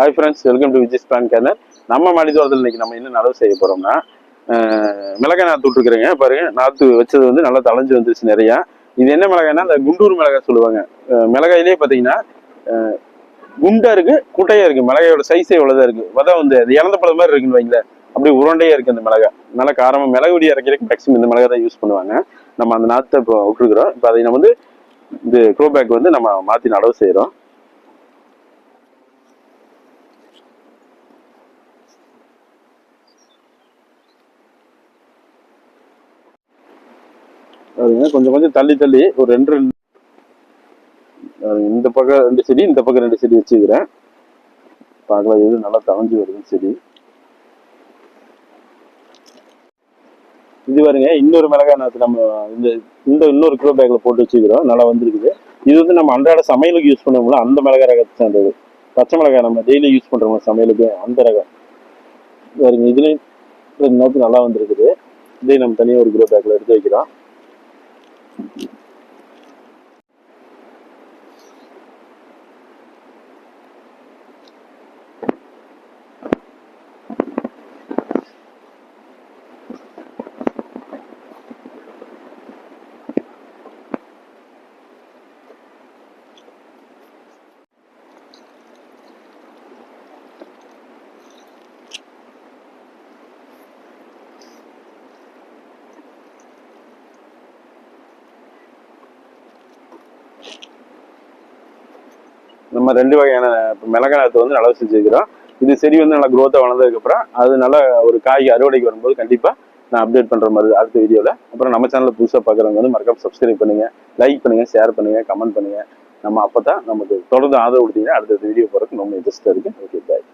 Hi friends welcome to Vijay ஸ்பிளான் கேனர் நம்ம மாடி தோட்டத்தில் இன்னைக்கு நம்ம என்ன நடவு செய்ய போகிறோம்னா மிளகாய் நாற்று விட்டுருக்குறேங்க பாருங்கள் நாற்று வச்சது வந்து நல்லா தளைஞ்சு வந்துருச்சு நிறையா. இது என்ன மிளகாய்னா அந்த குண்டூர் மிளகாய் சொல்லுவாங்க. மிளகாயிலே பார்த்தீங்கன்னா குண்டாக குண்டா இருக்கு குட்டையா இருக்கு. மிளகாயோட சைஸே இவ்வளவுதான் இருக்கு. வதம் வந்து அது இறந்த பழம் மாதிரி இருக்குன்னு வைங்களேன். அப்படியே உருண்டையா இருக்கு அந்த மிளகாய். நல்லா காரமா மிளகு பொடி இறக்கிறதுக்கு மேக்ஸிமம் இந்த மிளகாய் தான் யூஸ் பண்ணுவாங்க. நம்ம அந்த நாற்றை இப்போ விட்டுருக்குறோம். இப்போ அதை நம்ம வந்து இந்த க்ரோ பேக் வந்து நம்ம மாற்றி நடவு செய்கிறோம் அதுங்க கொஞ்சம் கொஞ்சம் தள்ளி தள்ளி. ஒரு ரெண்டு ரெண்டு. இந்த பக்கம் ரெண்டு செடி இந்த பக்கம் ரெண்டு செடி வச்சுக்கிறேன். பார்க்கலாம் எது நல்லா தவஞ்சு வருது செடி. இது பாருங்க இன்னொரு மிளகாய் நாற்று நம்ம இந்த இந்த இன்னொரு கிலோ பேக்கில் போட்டு வச்சுக்கிறோம். நல்லா வந்திருக்குது. இது வந்து நம்ம அன்றாட சமையலுக்கு யூஸ் பண்ணுவோம்ல அந்த மிளகாய் ரகத்தை சேர்ந்தது. பச்சை மிளகாய் நம்ம டெய்லி யூஸ் பண்றோம் சமையலுக்கு அந்த ரகம். வருங்க பாருங்க இதுலயும் ரெண்டு நல்லா வந்திருக்குது. இதையும் நம்ம தனியாக ஒரு கிலோ பேக்கில் எடுத்து வைக்கிறோம். Thank you. நம்ம ரெண்டு வகையான இப்ப வந்து நடவு செஞ்சுருக்கிறோம். இது செடி வந்து நல்லா growth-ஆ அப்புறம் அது நல்லா ஒரு காய் அறுவடைக்கு வரும்போது கண்டிப்பா நான் அப்டேட் பண்ற மாதிரி அடுத்த வீடியோல அப்புறம் நம்ம சேனல்ல புதுசா பாக்குறவங்க வந்து மறக்காம சப்ஸ்கிரைப் பண்ணுங்க லைக் பண்ணுங்க ஷேர் பண்ணுங்க கமெண்ட் பண்ணுங்க. நம்ம அப்பதான் நமக்கு தொடர்ந்து ஆதரவு கொடுத்தீங்கன்னா அடுத்த வீடியோ போறதுக்கு ரொம்ப இன்ட்ரெஸ்ட்டாக இருக்குது ஓகே பாய்